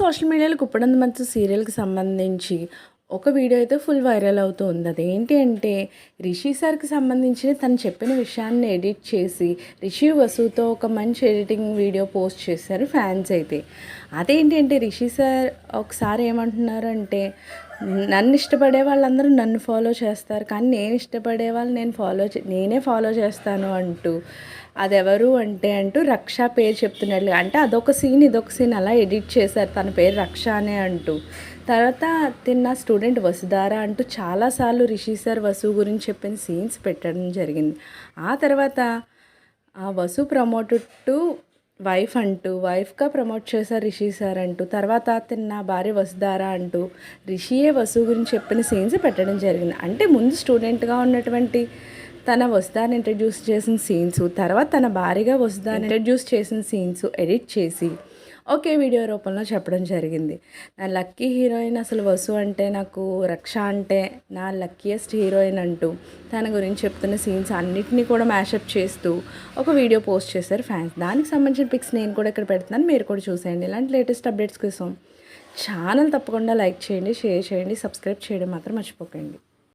Social మీడియాలో కుప్పడంత మంచి సీరియల్కి సంబంధించి ఒక వీడియో అయితే ఫుల్ వైరల్ అవుతూ ఉంది. అదేంటి అంటే రిషి సార్కి సంబంధించిన తను చెప్పిన విషయాన్ని ఎడిట్ చేసి రిషి వసుతో ఒక మంచి ఎడిటింగ్ వీడియో పోస్ట్ చేశారు ఫ్యాన్స్ అయితే. అదేంటి అంటే రిషి సార్ ఒకసారి ఏమంటున్నారు అంటే నన్ను ఇష్టపడే వాళ్ళందరూ నన్ను ఫాలో చేస్తారు కానీ నేను ఇష్టపడే వాళ్ళు నేను ఫాలో చే నేనే ఫాలో చేస్తాను అంటూ. అదెవరు అంటే అంటూ రక్ష పేరు చెప్తున్నట్లు అంటే అదొక సీన్ ఇదొక సీన్ అలా ఎడిట్ చేశారు. తన పేరు రక్ష అనే అంటూ. తర్వాత తిన్న స్టూడెంట్ వసుధార అంటూ చాలాసార్లు రిషి సార్ వసు గురించి చెప్పిన సీన్స్ పెట్టడం జరిగింది. ఆ తర్వాత ఆ వసు ప్రమోటెడ్ టు వైఫ్ అంటూ వైఫ్గా ప్రమోట్ చేశారు రిషి సార్ అంటూ. తర్వాత తిన్న భార్య వసుధారా అంటూ రిషియే వసు గురించి చెప్పిన సీన్స్ పెట్టడం జరిగింది. అంటే ముందు స్టూడెంట్గా ఉన్నటువంటి తన వస్తాను ఇంట్రడ్యూస్ చేసిన సీన్స్ తర్వాత తన భార్యగా వస్తాను ఇంట్రడ్యూస్ చేసిన సీన్స్ ఎడిట్ చేసి ఒకే వీడియో రూపంలో చెప్పడం జరిగింది. నా లక్కీ హీరోయిన్ అసలు వసు అంటే నాకు రక్ష అంటే నా లక్కీయెస్ట్ హీరోయిన్ అంటూ తన గురించి చెప్తున్న సీన్స్ అన్నిటినీ కూడా మ్యాషప్ చేస్తూ ఒక వీడియో పోస్ట్ చేశారు ఫ్యాన్స్ దానికి సంబంధించిన పిక్స్ నేను కూడా ఇక్కడ పెడుతున్నాను మీరు కూడా చూసేయండి. ఇలాంటి లేటెస్ట్ అప్డేట్స్ కోసం ఛానల్ తప్పకుండా లైక్ చేయండి షేర్ చేయండి సబ్స్క్రైబ్ చేయడం మాత్రం మర్చిపోకండి.